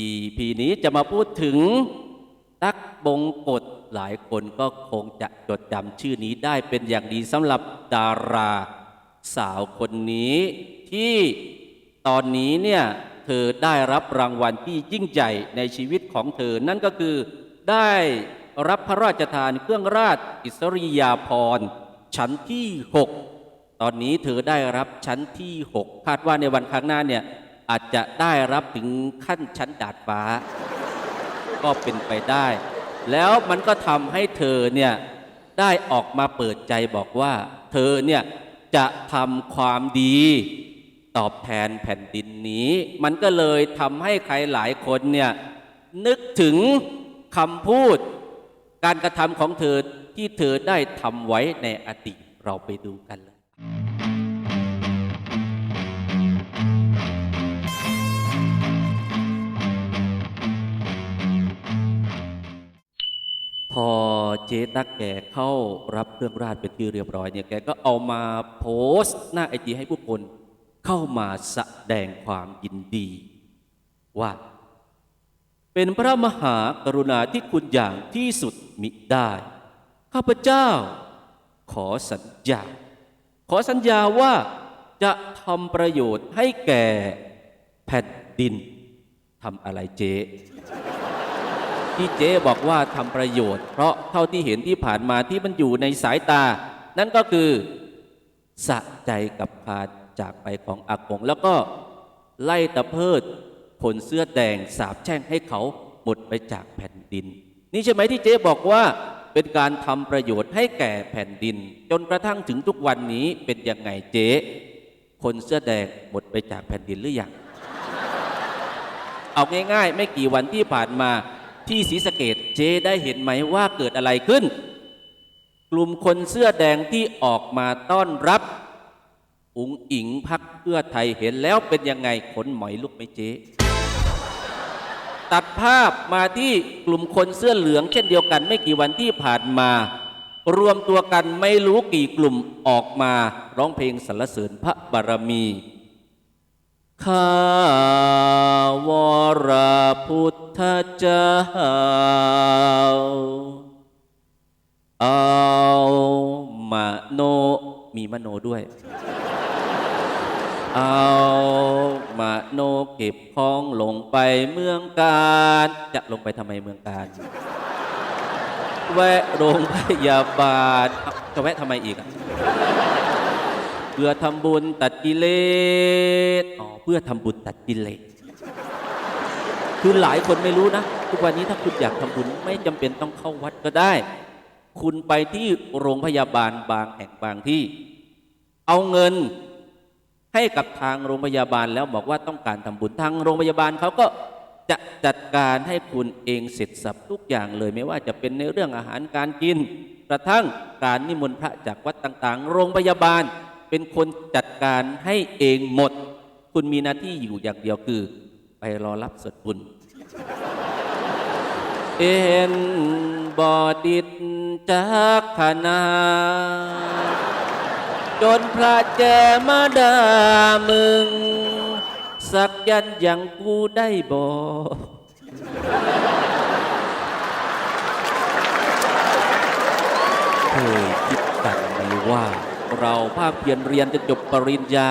ครับทุกท่าน EP นี้จะมาพูดถึงตักบงกฎหลายคนก็คงจะจดจำชื่อนี้ได้เป็นอย่างดีสำหรับดาราสาวคนนี้ที่ตอนนี้เนี่ยเธอได้รับรางวัลที่ยิ่งใหญ่ในชีวิตของเธอ นั่นก็คือได้รับพระราชทานเครื่องราชอิสริยาภรณ์ชั้นที่ 6 ตอนนี้เธอได้รับชั้นที่ 6 คาดว่าในวันข้างหน้าเนี่ย อาจจะได้รับถึงขั้นชั้นดาดฟ้า ก็เป็นไปได้ แล้วมันก็ทำให้เธอเนี่ยได้ออกมาเปิดใจบอกว่า เธอเนี่ยจะทำความดีตอบแทนแผ่นดินนี้ มันก็เลยทำให้ใครหลายคนเนี่ยนึกถึงคำพูด การกระทำของเธอที่เธอได้ทำไว้ในอดีตเราไปดูกันเลย พอเจ๊ตักแกเข้ารับเครื่องราชเป็นที่เรียบร้อยเนี่ยแกก็เอามาโพสต์หน้าไอจีให้ผู้คนเข้ามาแสดงความยินดี ว่า เป็นพระมหากรุณาที่คุณอย่างที่สุดมิได้ ข้าพเจ้า ขอสัญญา ขอสัญญาว่าจะทำประโยชน์ให้แก่แผ่นดินทำอะไรเจ๊ ที่เจ๊บอกว่าทำประโยชน์ เพราะเท่าที่เห็นที่ผ่านมาที่มันอยู่ในสายตา นั่นก็คือสะใจกับกาจากไปของอากง แล้วก็ไล่ตะเพิดผลเสื้อแดงสาบแช่งให้เขาหมดไปจากแผ่นดิน นี่ใช่ไหมที่เจ๊บอกว่าเป็นการทำประโยชน์ให้แก่แผ่นดิน จนกระทั่งถึงทุกวันนี้เป็นยังไงเจ๊คนเสื้อแดงหมดไปจากแผ่นดินหรือยังเอาง่ายๆ ไม่กี่วันที่ผ่านมา ที่ศรีสะเกดเจได้เห็นไหมว่าเกิดอะไรขึ้น กลุ่มคนเสื้อแดงที่ออกมาต้อนรับ อุงอิงพักเพื่อไทยเห็นแล้วเป็นยังไงขนหมอยลุกไหมเจ๊ตัดภาพมาที่กลุ่มคนเสื้อเหลือง เช่นเดียวกันไม่กี่วันที่ผ่านมา รวมตัวกันไม่รู้กี่กลุ่มออกมาร้องเพลงสรรเสริญพระบารมี ข้าวรพุทธเจ้า เอามโน มีมโนด้วย เอามโนเก็บของลงไปเมืองการ จะลงไปทำไมเมืองการ แวะโรงพยาบาลจะแวะทำไมอีกอะ พื่อทำบุญตัดกิเลสอ๋อเพื่อทำบุญตัดกิเลสคือหลายคนไม่รู้นะ ทุกวันนี้ถ้าคุณอยากทำบุญไม่จำเป็นต้องเข้าวัดก็ได้ คุณไปที่โรงพยาบาลบางแห่งบางที่ เอาเงินให้กับทางโรงพยาบาลแล้วบอกว่าต้องการทำบุญทางโรงพยาบาลเขาก็จะจัดการให้คุณเองเสร็จสับทุกอย่างเลยไม่ว่าจะเป็นในเรื่องอาหารการกิน กระทั่งการนิมนต์พระจากวัดต่างๆ โรงพยาบาล เป็นคนจัดการให้เองหมด คุณมีหน้าที่อยู่อย่างเดียวคือ ไปรอรับส่วนบุญเอ็นบอดิดจากขนาจนพระแจมาดามึง สักยันอย่างกูได้บอก เคยคิดกันไหมว่า เราภาคเพียรเรียนจะจบปริญญา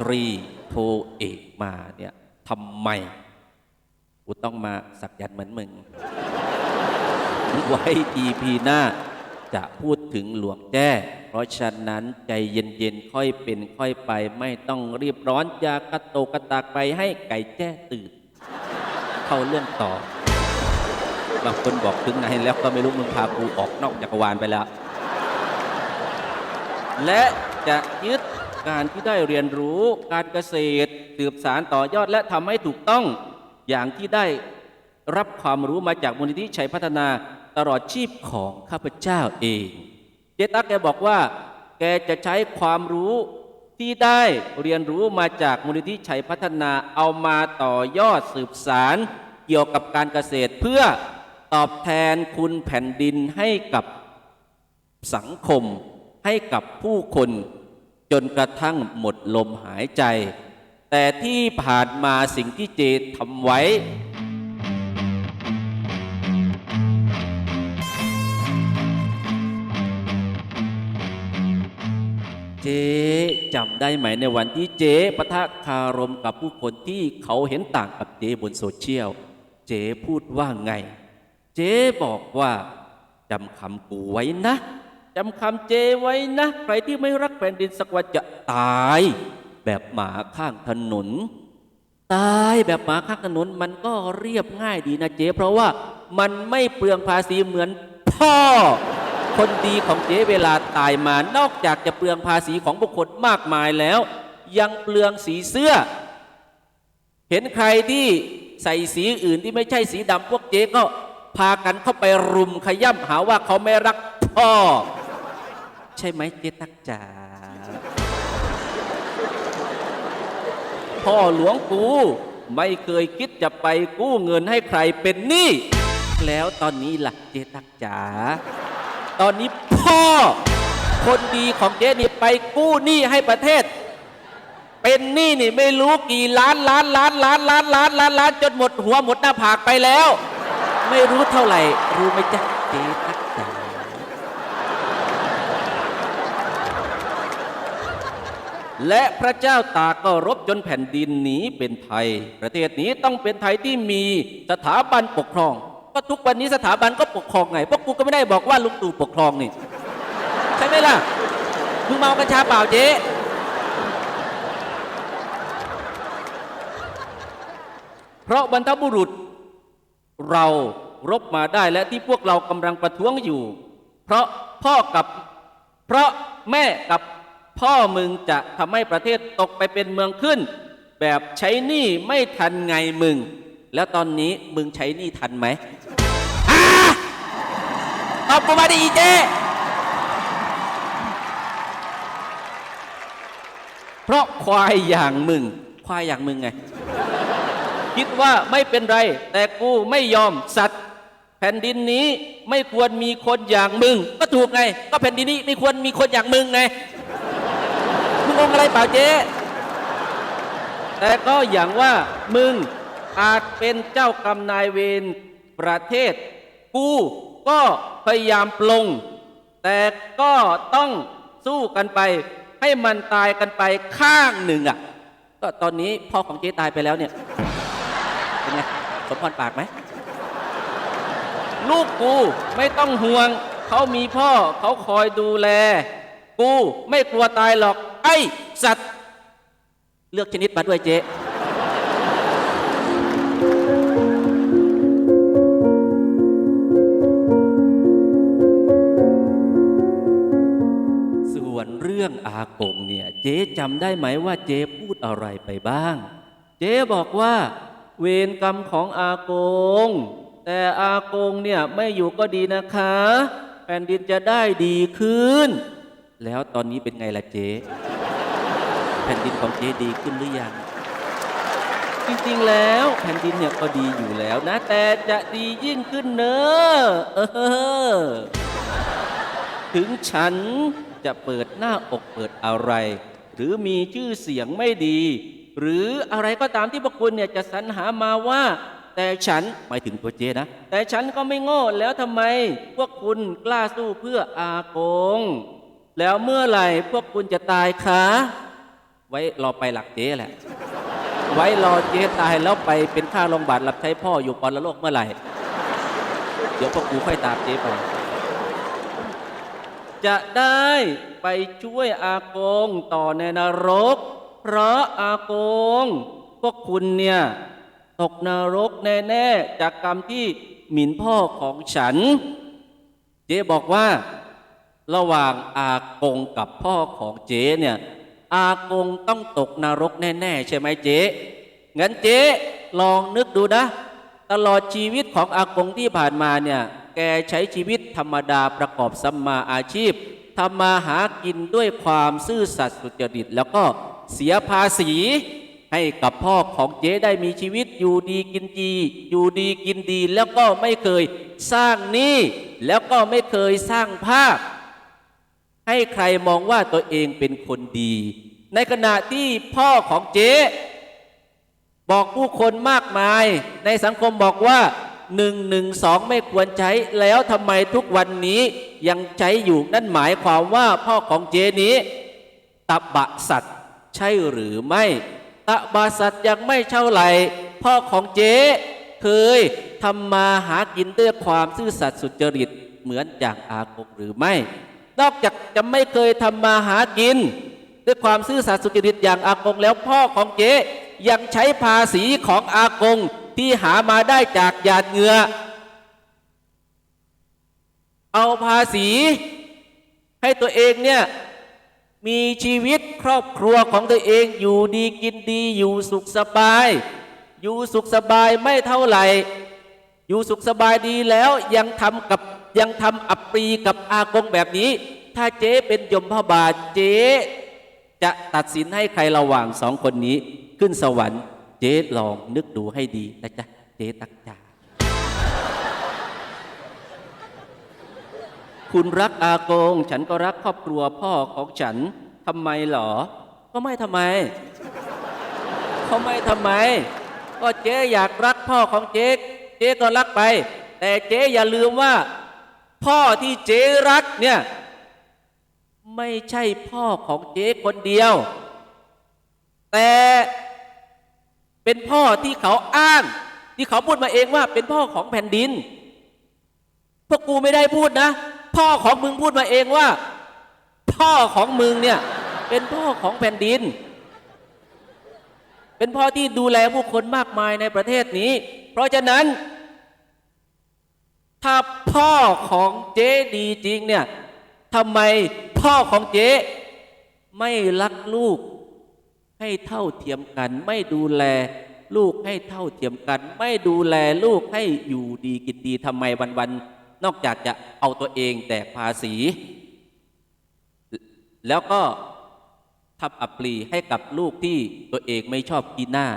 ตรีโทเอกมาเนี่ยทำไมกูต้องมาสักยันเหมือนมึง ไว้ EP หน้าจะพูดถึงหลวงแจ้ เพราะฉะนั้นใจเย็นๆ ค่อยเป็นค่อยไป ไม่ต้องรีบร้อนอย่ากระโตกกระตากไปให้ไก่แจ้ตื่น เข้าเรื่องต่อบางคนบอกถึงไหนแล้วก็ไม่รู้มึงพากูออกนอกจักรวาลไปแล้ว และจะยึดการที่ได้เรียนรู้การเกษตรสืบสารต่อยอดและทำให้ถูกต้องอย่างที่ได้รับความรู้มาจากมูลนิธิชัยพัฒนาตลอดชีพของข้าพเจ้าเองเจตักแกบอกว่า แกจะใช้ความรู้ที่ได้เรียนรู้มาจากมูลนิธิชัยพัฒนาเอามาต่อยอดสืบสารเกี่ยวกับการเกษตรเพื่อตอบแทนคุณแผ่นดินให้กับสังคม ให้กับผู้คนจนกระทั่งหมดลมหายใจ แต่ที่ผ่านมาสิ่งที่เจทำไว้ เจ๊จำได้ไหมในวันที่เจ๊ปะทะคารมกับผู้คนที่เขาเห็นต่างกับเจ๊บนโซเชียล เจ๊พูดว่าไง เจ๊บอกว่าจำคำกูไว้นะ จำคำเจไว้นะ ใครที่ไม่รักแผ่นดินสักวันจะตาย แบบหมาข้างถนน ตายแบบหมาข้างถนนมันก็เรียบง่ายดีนะเจ๊เพราะว่ามันไม่เปลืองภาษีเหมือนพ่อ คนดีของเจ๊เวลาตายมานอกจากจะเปลืองภาษีของบุคคลมากมายแล้ว ยังเปลืองสีเสื้อ เห็นใครที่ใส่สีอื่นที่ไม่ใช่สีดำพวกเจ๊ก็พากันเข้าไปรุมขย่ำหาว่าเขาไม่รักพ่อ ใช่ไหมเจ๊ตักจ๋าพ่อหลวงกู ไม่เคยคิดจะไปกู้เงินให้ใครเป็นหนี้แล้วตอนนี้ล่ะเจตักจ๋าตอนนี้พ่อ คนดีของเจ๊นี่ไปกู้หนี้ให้ประเทศ เป็นหนี้นี่ไม่รู้กี่ล้านล้านล้านล้านล้านล้านล้านล้านจนหมดหัวหมดหน้าผากไปแล้ว ไม่รู้เท่าไหร่ รู้ไหมจ๊ะเจ๊ตักจ๋า และพระเจ้าตากก็รบจนแผ่นดินหนีเป็นไทย ประเทศนี้ต้องเป็นไทยที่มีสถาบันปกครอง ก็ทุกวันนี้สถาบันก็ปกครองไงพวกกูก็ไม่ได้บอกว่าลุงตู่ปกครองนี่ใช่ไหมล่ะมึงเมากัญชาเปล่าเจ๊เพราะบรรทบุรุษเรารบมาได้และที่พวกเรากำลังประท้วงอยู่ เพราะพ่อกับเพราะแม่กับ พ่อมึงจะทำให้ประเทศตกไปเป็นเมืองขึ้น แบบใช้หนี้ไม่ทันไงมึง แล้วตอนนี้มึงใช้หนี้ทันไหมอาตอบกูมาดิอีเจเพราะควายอย่างมึง ควายอย่างมึงไง คิดว่าไม่เป็นไร แต่กูไม่ยอมสัตว์แผ่นดินนี้ไม่ควรมีคนอย่างมึง ก็ถูกไง ก็แผ่นดินนี้ไม่ควรมีคนอย่างมึงไง งงอะไรเปล่าเจ๊แต่ก็อย่างว่ามึงอาจเป็นเจ้ากรรมนายเวรประเทศ กูก็พยายามปลง แต่ก็ต้องสู้กันไป ให้มันตายกันไปข้างหนึ่งอะ ก็ตอนนี้พ่อของเจ๊ตายไปแล้วเนี่ย เป็นไงสมพรปากไหม ลูกกูไม่ต้องห่วง เขามีพ่อเขาคอยดูแล กูไม่กลัวตายหรอก ไอ้สัตว์ เลือกชนิดมาด้วยเจ๊ส่วนเรื่องอากงเนี่ย เจ๊จำได้ไหมว่าเจ๊พูดอะไรไปบ้าง เจ๊บอกว่า เวรกรรมของอากง แต่อากงเนี่ยไม่อยู่ก็ดีนะคะ แผ่นดินจะได้ดีขึ้น แล้วตอนนี้เป็นไงล่ะเจ๊แผ่นดินของเจ๊ดีขึ้นหรือยัง จริงๆแล้วแผ่นดินเนี่ยก็ดีอยู่แล้วนะ แต่จะดียิ่งขึ้นเนอะเออ ถึงฉันจะเปิดหน้าอกเปิดอะไร หรือมีชื่อเสียงไม่ดี หรืออะไรก็ตามที่พวกคุณเนี่ยจะสรรหามาว่า แต่ฉันหมายถึงตัวเจนะ แต่ฉันก็ไม่โง่แล้วทำไม พวกคุณกล้าสู้เพื่ออากง แล้วเมื่อไหร่พวกคุณจะตายคะไว้รอไปหลักเจ๊แหละ ไว้รอเจ๊ตายแล้วไปเป็นค่าโรงพยาบาลรับใช้พ่ออยู่ปรโลกเมื่อไหร่ เดี๋ยวพวกกูค่อยตามเจ๊ไป จะได้ไปช่วยอากงต่อในนรก เพราะอากง พวกคุณเนี่ยตกนรกแน่ ๆ จากกรรมที่หมิ่นพ่อของฉัน เจ๊บอกว่า ระหว่างอากงกับพ่อของเจ๊เนี่ยอากงต้องตกนรกแน่ ๆ ใช่ไหมเจ๊งั้นเจ๊ลองนึกดูนะ ตลอดชีวิตของอากงที่ผ่านมาเนี่ยแกใช้ชีวิตธรรมดาประกอบสัมมาอาชีพทำมาหากินด้วยความซื่อสัตย์สุจริต แล้วก็เสียภาษีให้กับพ่อของเจ๊ได้มีชีวิตอยู่ดีกินดี อยู่ดีกินดี แล้วก็ไม่เคยสร้างหนี้แล้วก็ไม่เคยสร้างภาพ ให้ใครมองว่าตัวเองเป็นคนดี ในขณะที่พ่อของเจ๊บอกผู้คนมากมาย ในสังคมบอกว่าหนึ่งหนึ่งสองไม่ควรใช้แล้วทำไมทุกวันนี้ยังใช้อยู่นั่นหมายความว่าพ่อของเจนี้ตบะสัตว์ใช่หรือไม่ตบะสัตว์ยังไม่เท่าไหร่พ่อของเจ๊เคยทำมาหากินด้วยความซื่อสัตย์สุจริตเหมือนอย่างอากงหรือไม่ นอกจากจะไม่เคยทำมาหากิน ด้วยความซื่อสัตย์สุจริตอย่างอากงแล้วพ่อของเจ๊ยังใช้ภาษีของอากงที่หามาได้จากหยาดเหงื่อเอาภาษีให้ตัวเองเนี่ยมีชีวิตครอบครัวของตัวเองอยู่ดีกินดีอยู่สุขสบาย อยู่สุขสบายไม่เท่าไหร่ อยู่สุขสบายดีแล้วยังทำกับ ยังทำอับปรีกับอากงแบบนี้ ถ้าเจ๊เป็นยมพบาทเจ๊จะตัดสินให้ใครระหว่างสองคนนี้ ขึ้นสวรรค์ เจ๊ลองนึกดูให้ดีนะจ๊ะเจ๊ตักจาคุณรักอากง ฉันก็รักครอบครัวพ่อของฉันทำไมเหรอ ก็ไม่ทำไมเขาไม่ทำไม ก็เจ๊อยากรักพ่อของเจ๊ เจ๊ก็รักไป แต่เจ๊อย่าลืมว่า พ่อที่เจ๊รักเนี่ยไม่ใช่พ่อของเจ๊คนเดียว แต่เป็นพ่อที่เขาอ้าง ที่เขาพูดมาเองว่าเป็นพ่อของแผ่นดิน พวกกูไม่ได้พูดนะ พ่อของมึงพูดมาเองว่า พ่อของมึงเนี่ยเป็นพ่อของแผ่นดิน เป็นพ่อที่ดูแลผู้คนมากมายในประเทศนี้ เพราะฉะนั้น ถ้าพ่อของเจ๊ดีจริงเนี่ยทำไมพ่อของเจ๊ไม่รักลูก ให้เท่าเทียมกัน ไม่ดูแลลูกให้เท่าเทียมกัน ไม่ดูแลลูกให้อยู่ดีกินดีทำไมวันๆนอกจากจะเอาตัวเองแตกภาษี แล้วก็ทำอัปรีให้กับลูกที่ตัวเองไม่ชอบกินหน้า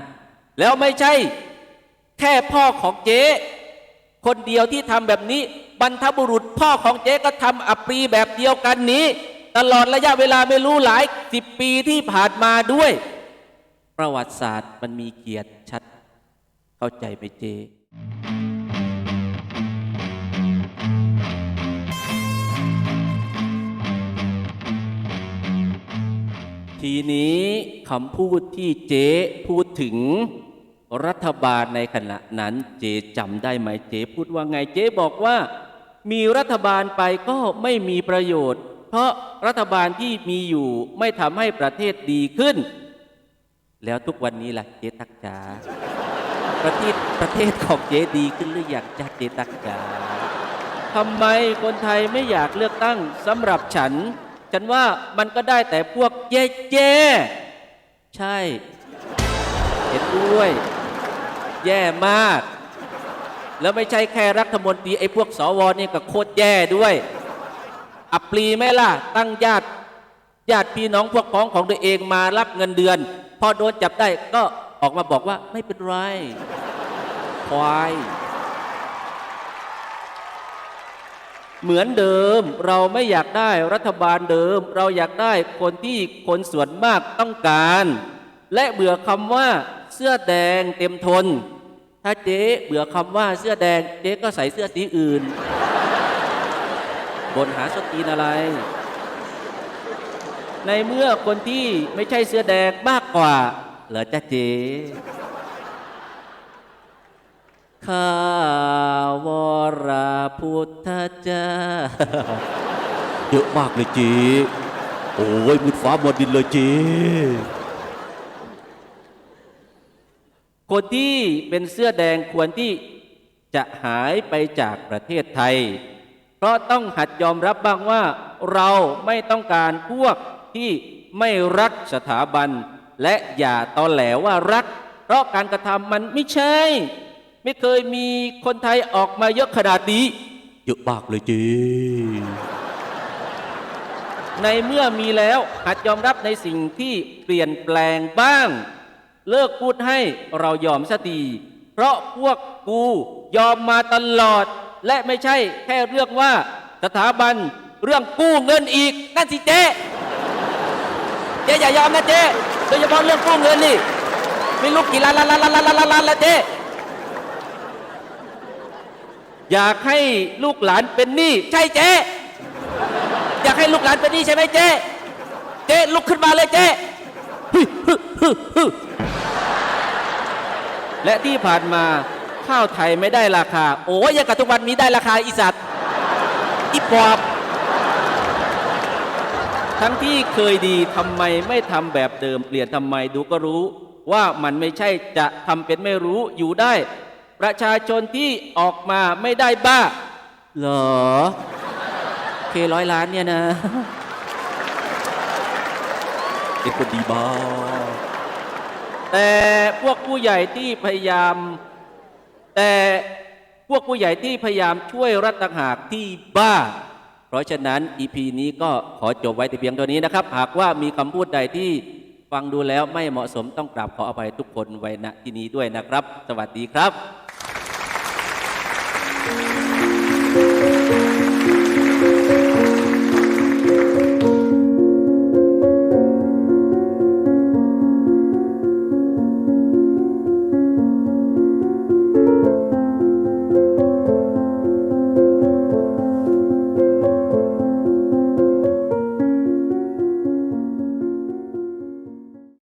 แล้วไม่ใช่ แค่พ่อของเจ๊ คนเดียวที่ทำแบบนี้ บรรทบุรุษพ่อของเจ๊ก็ทำอัปรีแบบเดียวกันนี้ ตลอดระยะเวลาไม่รู้หลายสิบปีที่ผ่านมาด้วย ประวัติศาสตร์มันมีเกียรติชัด เข้าใจไหมเจ๊ทีนี้คำพูดที่เจ๊พูดถึง รัฐบาลในขณะนั้นเจ๊จำได้ไหมเจ๊พูดว่าไงเจ๊บอกว่า มีรัฐบาลไปก็ไม่มีประโยชน์ เพราะรัฐบาลที่มีอยู่ไม่ทำให้ประเทศดีขึ้น แล้วทุกวันนี้ล่ะเจ๊ตักจ๋าประเทศประเทศของเจ๊ดีขึ้นหรือยังจ้าเจ๊ตักจ๋าทำไมคนไทยไม่อยากเลือกตั้งสำหรับฉัน ฉันว่ามันก็ได้แต่พวกเย่ๆใช่ เห็นด้วย แย่มาก แล้วไม่ใช่แค่รัฐมนตรีไอ้พวกสวนี่ก็โคตรแย่ด้วย อับปรีไหมล่ะ ตั้งญาติญาติพี่น้องพวกพ้องของตัวเองมารับเงินเดือน พอโดนจับได้ก็ออกมาบอกว่าไม่เป็นไรควายเหมือนเดิมเราไม่อยากได้รัฐบาลเดิม เราอยากได้คนที่คนส่วนมากต้องการ และเบื่อคำว่า สื้อแดงเต็มทน ถ้าเจ๊เบื่อคำว่าเสื้อแดง เจ๊ก็ใส่เสื้อสีอื่น บนหาสตีนอะไร ในเมื่อคนที่ไม่ใช่เสื้อแดงมากกว่า เหรอจะเจ๊ข้าวราพุทธเจ้าเยอะมากเลยเจ๊โอ้ยมุดฟ้าหมดดินเลยเจ๊ คนที่เป็นเสื้อแดงควรที่จะหายไปจากประเทศไทย เพราะต้องหัดยอมรับบ้างว่า เราไม่ต้องการพวกที่ไม่รักสถาบัน และอย่าตอแหลว่ารัก เพราะการกระทำมันไม่ใช่ ไม่เคยมีคนไทยออกมาเยอะขนาดนี้เยอะมากเลยจีในเมื่อมีแล้วหัดยอมรับในสิ่งที่เปลี่ยนแปลงบ้าง เลิกพูดให้เรายอมสตีเพราะพวกกูยอมมาตลอด และไม่ใช่แค่เรื่องว่าสถาบันเรื่องกู้เงินอีกนั่นสิเจ๊เจ๊อย่ายอมนะเจ๊โดยเฉพาะเรื่องกู้เงินนี่ไม่รู้กี่ล้านล้านล้านล้านล้านล้านล้านแล้วเจ๊อยากให้ลูกหลานเป็นหนี้ใช่เจ๊อยากให้ลูกหลานเป็นหนี้ใช่ไหมเจ๊เจ๊ลุกขึ้นมาเลยเจ๊ฮึฮึฮึ และที่ผ่านมาข้าวไทยไม่ได้ราคา โอ้ยยังกับทุกวันมีได้ราคาอีสัตว์อีปอบทั้งที่เคยดีทำไมไม่ทำแบบเดิม เปลี่ยนทำไมดูก็รู้ ว่ามันไม่ใช่จะทำเป็นไม่รู้อยู่ได้ ประชาชนที่ออกมาไม่ได้บ้า เหรอเคร้อยล้านเนี่ยนะเป็นคนดีบ้า แต่พวกผู้ใหญ่ที่พยายาม แต่พวกผู้ใหญ่ที่พยายามช่วยรัฐต่างหากที่บ้า เพราะฉะนั้นอีพีนี้ก็ขอจบไว้แต่เพียงเท่านี้นะครับ หากว่ามีคำพูดใดที่ฟังดูแล้วไม่เหมาะสมต้องกราบขออภัยทุกคนไว้ณที่นี้ด้วยนะครับ สวัสดีครับ